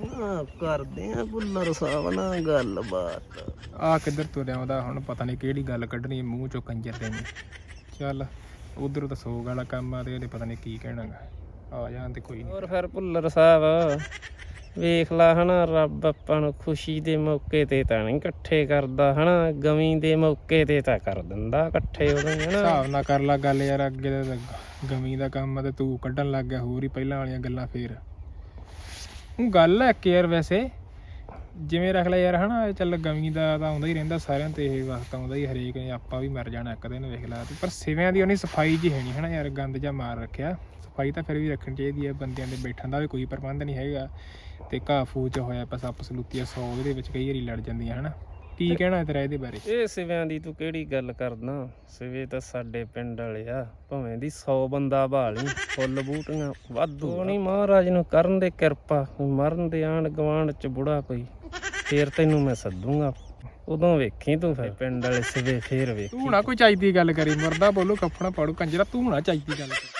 ਆ ਕਰਦੇ ਆ ਬੁੱਲਰ ਸਾਹਿਬ ਨਾਲ ਗੱਲਬਾਤ। ਆ ਕਿੱਧਰ ਤੁਰਿਆ ਆਉਂਦਾ ਹੁਣ ਪਤਾ ਨਹੀਂ ਕਿਹੜੀ ਗੱਲ ਕੱਢਣੀ ਮੂੰਹ ਚੋਂ ਕੰਜਰ ਦੇ ਨੇ। ਚੱਲ ਉਧਰ ਤਾਂ ਸੋਗ ਵਾਲਾ ਕੰਮ ਆ ਤੇ ਇਹਨੇ ਪਤਾ ਨਹੀਂ ਕੀ ਕਹਿਣਾਗਾ। ਆ ਜਾਣ ਤੇ ਕੋਈ ਨਹੀਂ ਹੋਰ ਫਿਰ ਭੁੱਲਰ ਸਾਹਿਬ ਵੇਖ ਲਾ ਹਨਾ ਰੱਬ ਆਪਾਂ ਨੂੰ ਖੁਸ਼ੀ ਦੇ ਮੌਕੇ ਤੇ ਤਾਂ ਨਹੀਂ ਇਕੱਠੇ ਕਰਦਾ ਹਨਾ ਗਮੀ ਦੇ ਮੌਕੇ ਤੇ ਤਾਂ ਕਰ ਦਿੰਦਾ ਇਕੱਠੇ ਉਦੋਂ ਹੀ ਹਨਾ। ਹਿਸਾਬ ਨਾਲ ਕਰ ਲਾ ਗੱਲ ਯਾਰ ਅੱਗੇ ਦਾ ਗਮੀ ਦਾ ਕੰਮ ਆ ਤੇ ਤੂੰ ਕੱਢਣ ਲੱਗ ਗਿਆ ਹੋਰ ਹੀ ਪਹਿਲਾਂ ਵਾਲੀਆਂ ਗੱਲਾਂ ਫੇਰ। ਉਹ ਗੱਲ ਹੈ ਕਿ ਯਾਰ ਵੈਸੇ, ਜਿਵੇਂ ਰੱਖ ਲੈ ਯਾਰ, ਹਨਾ ਇਹ ਚੱਲ ਗਮੀ ਦਾ ਤਾਂ ਆਉਂਦਾ ਹੀ ਰਹਿੰਦਾ ਸਾਰਿਆਂ ਤੇ, ਇਹ ਵਕਤ ਆਉਂਦਾ ਹੀ ਹਰੇਕ ਨੇ, ਆਪਾਂ ਵੀ ਮਰ ਜਾਣਾ ਇੱਕ ਦਿਨ, ਵੇਖ ਲਾ ਪਰ ਸਿਵਿਆਂ ਦੀ ਉਹਨੇ ਸਫ਼ਾਈ ਜੀ ਹੈ ਨਹੀਂ ਹਨਾ ਯਾਰ, ਗੰਦ ਜਾਂ ਮਾਰ ਰੱਖਿਆ। ਸਫ਼ਾਈ ਤਾਂ ਫਿਰ ਵੀ ਰੱਖਣੀ ਚਾਹੀਦੀ ਹੈ, ਬੰਦਿਆਂ ਦੇ ਬੈਠਣ ਦਾ ਵੀ ਕੋਈ ਪ੍ਰਬੰਧ ਨਹੀਂ ਹੈਗਾ। ਤੇ ਘਾਹ ਫੂ ਚ ਹੋਇਆ ਪਿਆ ਸੱਪ ਸਲੂਤੀਆਂ ਸੌ ਉਹਦੇ ਵਿੱਚ ਕਈ ਵਾਰੀ ਲੜ ਜਾਂਦੀਆਂ, ਹਨਾ। ਕੀ ਕਹਿਣਾ ਤੇਰਾ ਇਹਦੇ ਬਾਰੇ? ਇਹ ਸਿਵਿਆਂ ਦੀ ਤੂੰ ਕਿਹੜੀ ਗੱਲ ਕਰਦਾ ਸਿਵੇ ਤਾਂ ਸਾਡੇ ਪਿੰਡ ਵਾਲੇ ਆ ਭਾਵੇਂ ਦੀ 100 ਬੰਦਾ ਭਾਲੀ ਫੁੱਲ ਬੂਟੀਆਂ ਵਾਧੂ ਨਹੀਂ ਮਹਾਰਾਜ ਨੂੰ ਕਰਨ ਦੇ ਕਿਰਪਾ ਮਰਨ ਦੇ ਆਂਡ ਗਵਾਂਡ ਚ ਬੁੜਾ ਕੋਈ ਫੇਰ ਤੈਨੂੰ ਮੈਂ ਸੱਦੂਗਾ। ਉਦੋਂ ਵੇਖੀ ਤੂੰ ਫਿਰ ਪਿੰਡ ਵਾਲੇ ਸਿਵੇ ਫੇਰ ਵੇਖੀ। ਤੂੰ ਨਾ ਕੋਈ ਚਾਹੀਦੀ ਗੱਲ ਕਰੀ ਮਰਦਾ ਬੋਲੋ ਕਫਣਾ ਪਾੜੂ ਕੰਜਰਾ ਤੂੰ ਨਾ ਚਾਹੀਦੀ ਗੱਲ ਕਰੀ।